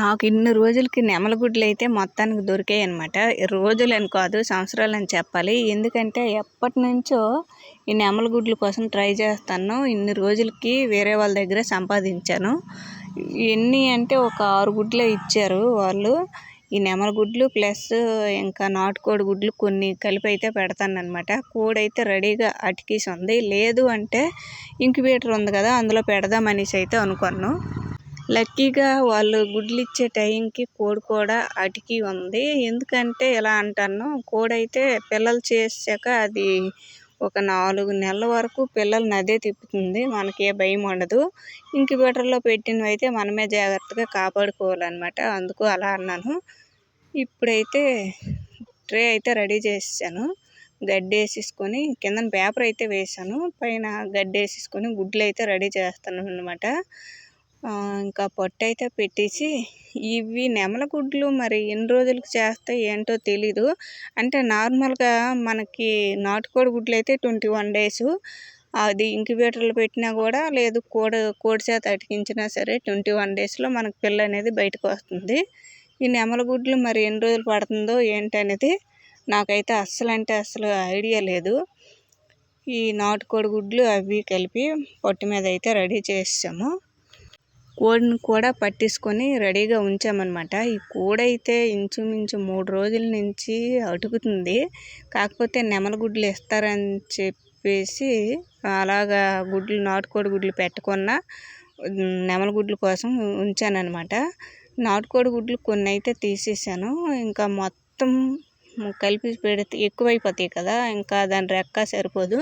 నాకు ఇన్ని రోజులకి నెమలగుడ్లు అయితే మొత్తానికి దొరికాయి అనమాట రోజులని కాదు సంవత్సరాలని చెప్పాలి. ఎందుకంటే ఎప్పటి నుంచో ఈ నెమలగుడ్ల కోసం ట్రై చేస్తాను. ఇన్ని రోజులకి వేరే వాళ్ళ దగ్గర సంపాదించాను. ఎన్ని అంటే ఒక ఆరు గుడ్లు ఇచ్చారు వాళ్ళు. ఈ నెమల గుడ్లు ప్లస్ ఇంకా నాటుకోడి గుడ్లు కొన్ని కలిపి అయితే పెడతానమాట కోడైతే కోడి అయితే రెడీగా అటికేసి ఉంది. లేదు అంటే ఇంక్యుబేటర్ ఉంది కదా అందులో పెడదామనేసి అయితే అనుకున్నాను లక్కీగా వాళ్ళు గుడ్లు ఇచ్చే టైంకి కోడి కూడా అటికి ఉంది. ఎందుకంటే ఎలా అంటాను కోడి అయితే పిల్లలు చేసాక అది ఒక నాలుగు నెలల వరకు పిల్లల్ని అదే తిప్పుతుంది మనకి ఏ భయం ఉండదు. ఇంక్యుబేటర్లో పెట్టినవి అయితే మనమే జాగ్రత్తగా కాపాడుకోవాలన్నమాట. అందుకు అలా అన్నాను. ఇప్పుడైతే ట్రే అయితే రెడీ చేసాను గడ్డి వేసేసుకొని కింద పేపర్ అయితే వేసాను పైన గడ్డి వేసేసుకొని గుడ్లు అయితే రెడీ చేస్తాను అనమాట ఇంకా పొట్టు అయితే పెట్టేసి ఇవి నెమల గుడ్లు మరి ఎన్ని రోజులకు చేస్తాయి ఏంటో తెలీదు. అంటే నార్మల్గా మనకి నాటుకోడి గుడ్లు అయితే ట్వంటీ వన్ డేస్. అది ఇంక్యుబేటర్లో పెట్టినా కూడా లేదు కోడి కోడి చేత అటికించినా సరే ట్వంటీ వన్ డేస్లో మనకు పిల్ల అనేది బయటకు వస్తుంది. ఈ నెమల గుడ్లు మరి ఎన్ని రోజులు పడుతుందో ఏంటనేది నాకైతే అస్సలు అంటే అస్సలు ఐడియా లేదు. ఈ నాటుకోడి గుడ్లు అవి కలిపి పొట్టు మీద అయితే రెడీ చేసాము కోడిని కూడా పట్టించుకొని రెడీగా ఉంచామన్నమాట. ఈ కోడి అయితే ఇంచుమించు మూడు రోజుల నుంచి అటుకుతుంది కాకపోతే నెమల గుడ్లు ఇస్తారని చెప్పేసి అలాగా గుడ్లు నాటుకోడి గుడ్లు పెట్టకున్నా నెమల గుడ్ల కోసం ఉంచానన్నమాట. నాటుకోడి గుడ్లు కొన్ని అయితే తీసేసాను. ఇంకా మొత్తం కలిపి పెడితే ఎక్కువైపోతాయి కదా ఇంకా దాని రెక్క సరిపోదు.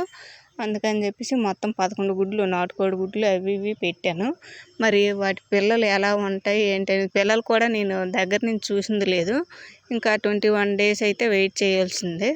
అందుకని చెప్పేసి మొత్తం పదకొండు గుడ్లు నాటుకోడి గుడ్లు అవి ఇవి పెట్టాను. మరి వాటి పిల్లలు ఎలా ఉంటాయి ఏంటి పిల్లలు కూడా నేను దగ్గర నుంచి చూసింది లేదు. ఇంకా ట్వంటీ వన్ డేస్ అయితే వెయిట్ చేయాల్సిందే.